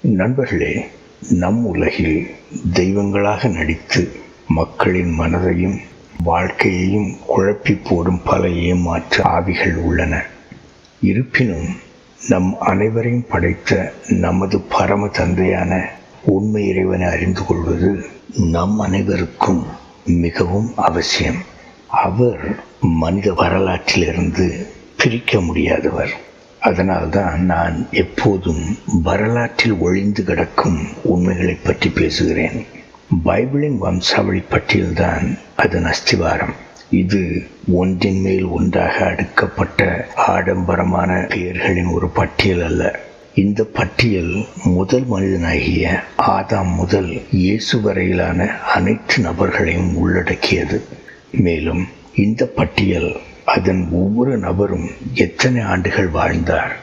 நண்பர்களே நம் உலகில் தெய்வங்களாக நடித்து மக்களின் மனதையும் வாழ்க்கையையும் குழப்பி போடும் பல ஏமாற்று ஆவிகள் உள்ளன. இருப்பினும் நம் அனைவரையும் படைத்த நமது பரம தந்தையான உண்மை இறைவனை அறிந்து கொள்வது நம் அனைவருக்கும் மிகவும் அவசியம். அவர் மனித வரலாற்றிலிருந்து பிரிக்க முடியாதவர். அதனால்தான் நான் எப்போதும் வரலாற்றில் ஒழிந்து கிடக்கும் உண்மைகளை பற்றி பேசுகிறேன். பைபிளின் வம்சாவளி பட்டியல்தான் அதன் அஸ்திவாரம். இது ஒன்றின் மேல் ஒன்றாக அடுக்கப்பட்ட ஆடம்பரமான பெயர்களின் ஒரு பட்டியல் அல்ல. இந்த பட்டியல் முதல் மனிதனாகிய ஆதாம் முதல் இயேசு வரையிலான அனைத்து நபர்களையும் உள்ளடக்கியது. மேலும் இந்த பட்டியல் அதன் ஒவ்வொரு நபரும் எத்தனை ஆண்டுகள் வாழ்ந்தார்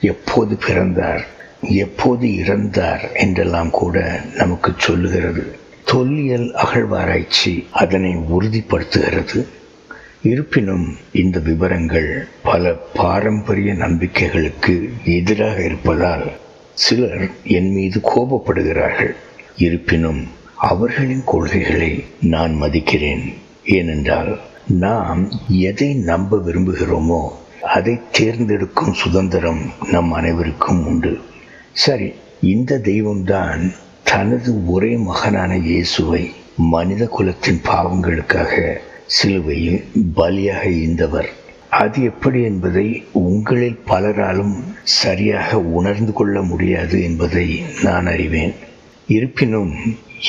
எப்போது பிறந்தார் எப்போது இறந்தார் என்றெல்லாம் கூட நமக்கு சொல்லுகிறது. தொல்லியல் அகழ்வாராய்ச்சி அதனை உறுதிப்படுத்துகிறது. இருப்பினும் இந்த விவரங்கள் பல பாரம்பரிய நம்பிக்கைகளுக்கு எதிராக இருப்பதால் சிலர் என் மீது கோபப்படுகிறார்கள். இருப்பினும் அவர்களின் கொள்கைகளை நான் மதிக்கிறேன். ஏனென்றால் நாம் எதை நம்ப விரும்புகிறோமோ அதை தேர்ந்தெடுக்கும் சுதந்திரம் நம் அனைவருக்கும் உண்டு. சரி இந்த தெய்வம்தான் தனது ஒரே மகனான இயேசுவை மனித குலத்தின் பாவங்களுக்காக சிலுவையில் பலியாக ஈந்தவர். அது எப்படி என்பதை உங்களில் பலராலும் சரியாக உணர்ந்து கொள்ள முடியாது என்பதை நான் அறிவேன். இருப்பினும்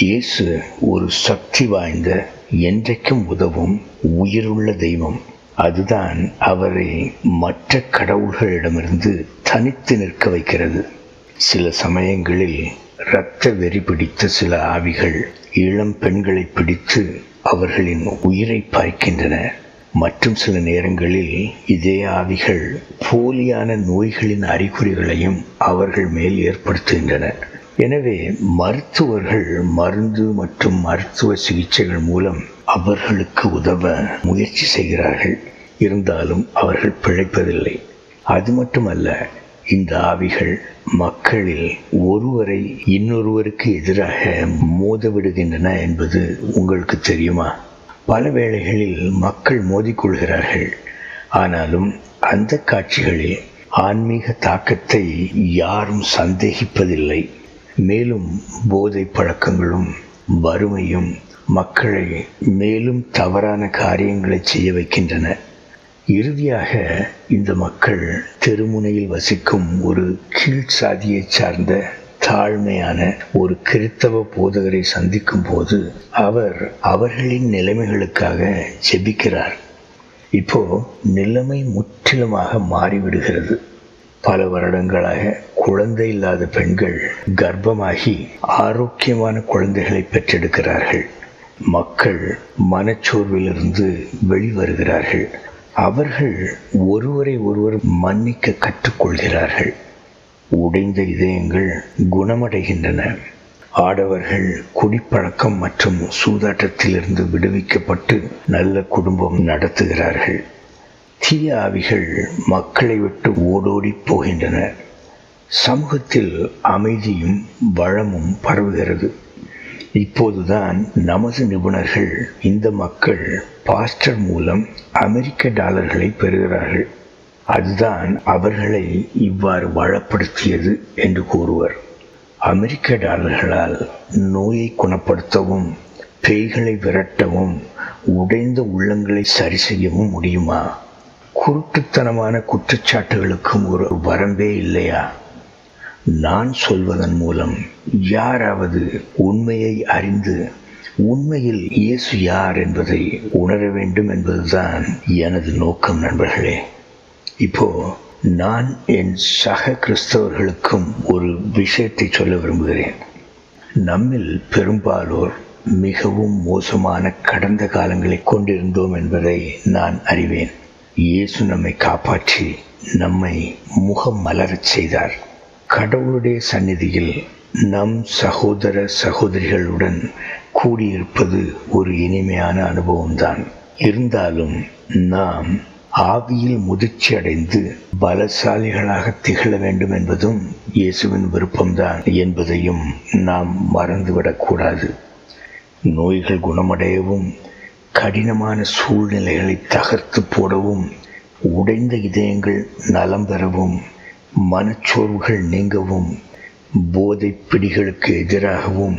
இயேசு ஒரு சக்தி வாய்ந்த என்றைக்கும் உதவும் உயிருள்ள தெய்வம். அதுதான் அவரை மற்ற கடவுள்களிடமிருந்து தனித்து நிற்க வைக்கிறது. சில சமயங்களில் இரத்த வெறி பிடித்த சில ஆவிகள் இளம் பெண்களை பிடித்து அவர்களின் உயிரை பாய்க்கின்றன மற்றும் சில நேரங்களில் இதே ஆவிகள் போலியான நோய்களின் அறிகுறிகளையும் அவர்கள் மேல் ஏற்படுத்துகின்றன. எனவே மருத்துவர்கள் மருந்து மற்றும் மருத்துவ சிகிச்சைகள் மூலம் அவர்களுக்கு உதவ முயற்சி செய்கிறார்கள். இருந்தாலும் அவர்கள் பிழைப்பதில்லை. அது மட்டுமல்ல இந்த ஆவிகள் மக்களில் ஒருவரை இன்னொருவருக்கு எதிராக மோதவிடுகின்றன என்பது உங்களுக்கு தெரியுமா? பல வேளைகளில் மக்கள் மோதிக்கொள்கிறார்கள். ஆனாலும் அந்த காட்சிகளில் ஆன்மீக தாக்கத்தை யாரும் சந்தேகிப்பதில்லை. மேலும் போதை பழக்கங்களும் வறுமையும் மக்களை மேலும் தவறான காரியங்களை செய்ய வைக்கின்றன. இறுதியாக இந்த மக்கள் தெருமுனையில் வசிக்கும் ஒரு கீழ் சாதியை சார்ந்த தாழ்மையான ஒரு கிறித்தவ போதகரை சந்திக்கும் போது அவர் அவர்களின் நிலைமைகளுக்காக ஜெபிக்கிறார். இப்போ நிலைமை முற்றிலுமாக மாறிவிடுகிறது. பல வருடங்களாக குழந்தை இல்லாத பெண்கள் கர்ப்பமாகி ஆரோக்கியமான குழந்தைகளை பெற்றெடுக்கிறார்கள். மக்கள் மனச்சோர்விலிருந்து வெளிவருகிறார்கள். அவர்கள் ஒருவரை ஒருவர் மன்னிக்க கற்றுக்கொள்கிறார்கள். உடைந்த இதயங்கள் குணமடைகின்றன. ஆடவர்கள் குடிப்பழக்கம் மற்றும் சூதாட்டத்திலிருந்து விடுவிக்கப்பட்டு நல்ல குடும்பம் நடத்துகிறார்கள். தீய ஆவிகள் மக்களை விட்டு ஓடோடி போகின்றன. சமூகத்தில் அமைதியும் வளமும் பரவுகிறது. இப்போதுதான் நமது நிபுணர்கள் இந்த மக்கள் பாஸ்டர் மூலம் அமெரிக்க டாலர்களை பெறுகிறார்கள். அதுதான் அவர்களை இவ்வாறு வளப்படுத்தியது என்று கூறுவர். அமெரிக்க டாலர்களால் நோயை குணப்படுத்தவும் பேய்களை விரட்டவும் உடைந்த உள்ளங்களை சரி செய்யவும் முடியுமா? குருட்டுத்தனமான குற்றச்சாட்டுகளுக்கும் ஒரு வரம்பே இல்லையா? நான் சொல்வதன் மூலம் யாராவது உண்மையை அறிந்து உண்மையில் இயேசு யார் என்பதை உணர வேண்டும் என்பதுதான் எனது நோக்கம் நண்பர்களே. இப்போ நான் என் சக கிறிஸ்தவர்களுக்கும் ஒரு விஷயத்தை சொல்ல விரும்புகிறேன். நம்மில் பெரும்பாலோர் மிகவும் மோசமான கடந்த காலங்களை கொண்டிருந்தோம் என்பதை நான் அறிவேன். இயேசு நம்மை காப்பாற்றி நம்மை முகம் மலரச் செய்தார். கடவுளுடைய சந்நிதியில் நம் சகோதர சகோதரிகளுடன் கூடியிருப்பது ஒரு இனிமையான அனுபவம்தான். இருந்தாலும் நாம் ஆவியில் முதிர்ச்சி அடைந்து பலசாலிகளாக திகழ வேண்டும் என்பதும் இயேசுவின் விருப்பம்தான் என்பதையும் நாம் மறந்துவிடக்கூடாது. நோய்கள் குணமடையவும் கடினமான சூழ்நிலைகளை தகர்த்து போடவும் உடைந்த இதயங்கள் நலம் பெறவும் மனச்சோர்வுகள் நீங்கவும் போதை பிடிகளுக்கு எதிராகவும்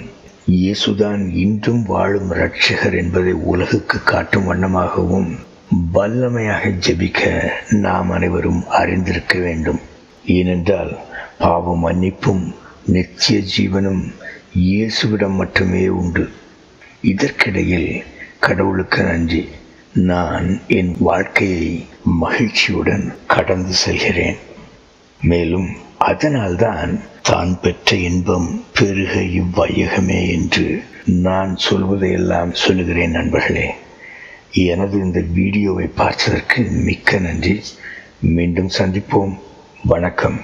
இயேசுதான் இன்றும் வாழும் இரட்சகர் என்பதை உலகுக்கு காட்டும் வண்ணமாகவும் வல்லமையாக ஜெபிக்க நாம் அனைவரும் அறிந்திருக்க வேண்டும். ஏனென்றால் பாவ மன்னிப்பும் நித்திய ஜீவனும் இயேசுவிடம் மட்டுமே உண்டு. இதற்கிடையில் கடவுளுக்கு நன்றி. நான் என் வாழ்க்கையை மகிழ்ச்சியுடன் கடந்து செல்கிறேன். மேலும் அதனால்தான் தான் பெற்ற இன்பம் பெருக இவ்வையகமே என்று நான் சொல்வதையெல்லாம் சொல்லுகிறேன் நண்பர்களே. எனது இந்த வீடியோவை பார்த்ததற்கு மிக்க நன்றி. மீண்டும் சந்திப்போம். வணக்கம்.